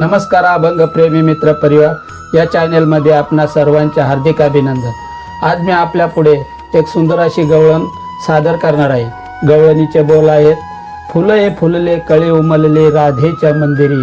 नमस्कार अभंग प्रेमी मित्र परिवार या चॅनेलमध्ये आपणा सर्वांचे हार्दिक अभिनंदन. आज मी आपल्या पुढे एक सुंदर अशी गवळण सादर करणार आहे. गवळणीचे बोल आहेत फुलं हे फुलले कळे उमलले राधेच्या मंदिरी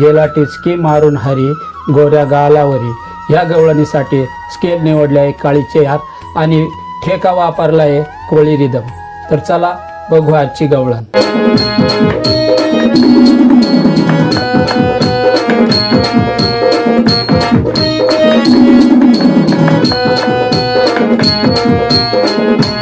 गेला टिचकी मारून हरी गोऱ्या गालावरी. या गवळणीसाठी स्केल निवडले आहे काळीचे हात आणि ठेका वापरला आहे कोळी रिदम तर चला बघू आजची गवळण. Música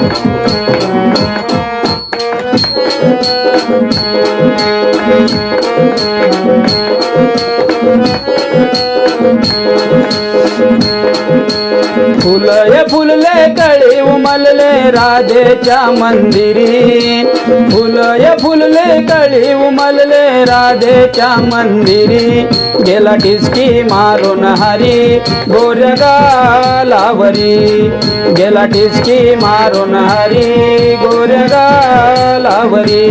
फुलय फुलले कळे उमलले राधेच्या मंदिरी. फुलय फुलले कळी उमलले राधेच्या मंदिरी. गेला टिचकी मारून हरी गोरगालावरी. गेला टिचकी मारून हरी गोरगालावरी.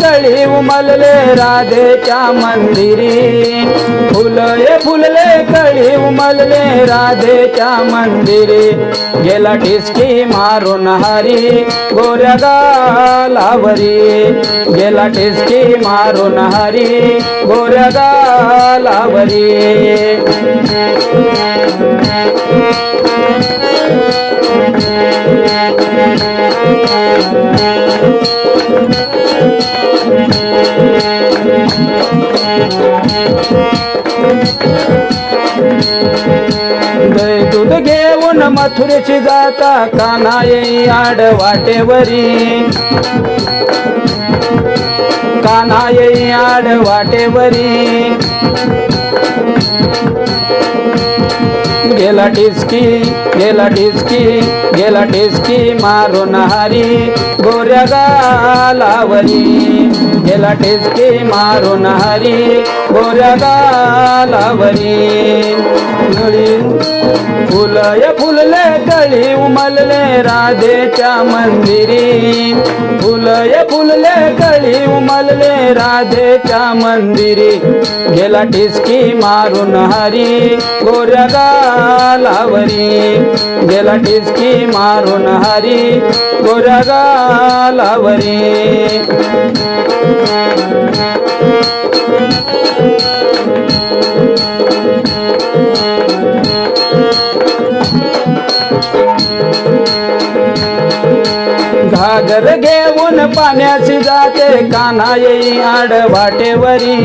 कळी उमलले राधेच्या मंदिरी. फुलय फुलले कळी उमलले राधेच्या मंदिरी. गेला टिचकी मारून हरी गोऱ्या गालावरी गेला टिचकी मारून हरी गोऱ्या गालावरी दही मथुरेची जाता काना येई आड वाटेवरी. काना येई आड वाटेवरी. गेला टिचकी गेला टिचकी गेला टिचकी मारून हरी. गोऱ्या गालावरी. गेला टिचकी मारून हरी गोऱ्या गालावरी. फुलय फुलले कळी उमलले राधेच्या मंदिरी. फुलय फुलले कळी उमलले राधेच्या मंदिरी. गेला ठिसकी मारून हरी गोऱ्या गालावरी. गेला ठिसकी मारून हरी गोऱ्या गालावरी. घागर घेऊन पाण्याची जाते काना येई आड वाटेवरी.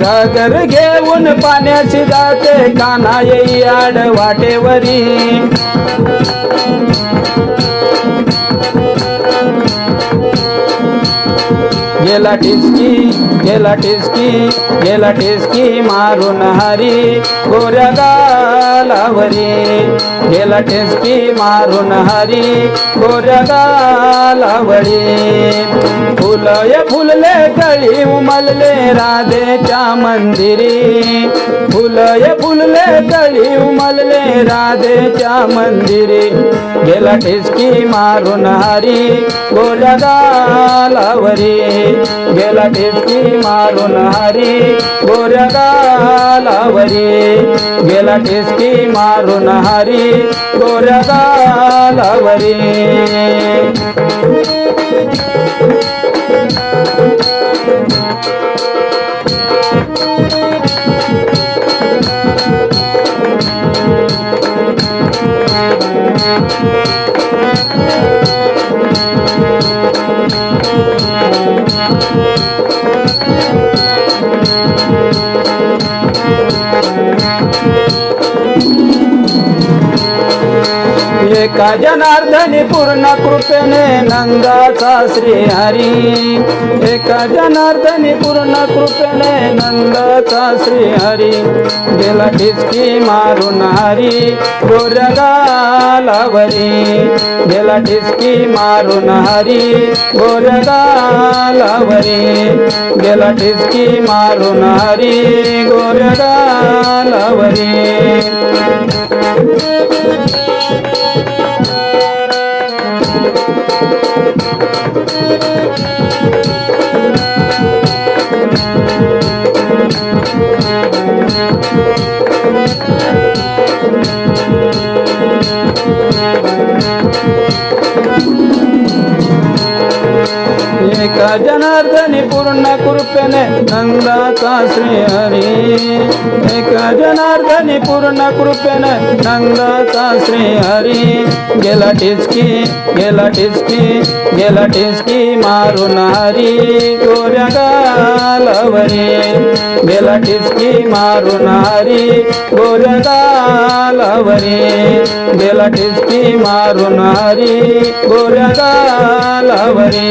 घागर घेऊन पाण्याची जाते काना येई आड वाटेवरी. गेला टिचकी गेला टिचकी गेला टिचकी मारून हरी. गोऱ्या गालावरी गेला ठेसकी मारून हरी. गोऱ्या गालावरी फुलय फुलले कळी उमलले राधेच्या मंदिरी. फुलय फुलले कळी उमलले राधेच्या मंदिरी. गेला ठेसकी मारून हरी गोऱ्या गालावरी. गेला ठेसकी मारून हरी गोऱ्या गालावरी. गेला ठिसकी मारून हरी गोऱ्या गालावरी एक एका जनार्दनी पूर्ण कृपेने नंदाचा श्री हरी? एका जनार्दनी पूर्ण कृपेने नंदाचा श्री हरी? गेला ठिचकी मारून हरी गोरगालावरी गेला ठिचकी मारून हरी गोरगालावरी गेला ठिचकी मारून हरी गोऱ्या गालावरी एका जनार्दनी पूर्ण कृपेने नंदाचा श्री हरी? एका जनार्दनी पूर्ण कृपेने नंदाचा श्री हरी? गेला टिचकी गेला टिचकी गेला टिचकी मारून हरी गोऱ्या गालवरी. गेला टिचकी मारून हरी गोऱ्या गालवरी. गेला टिचकी मारून हरी गोऱ्या गालवरी.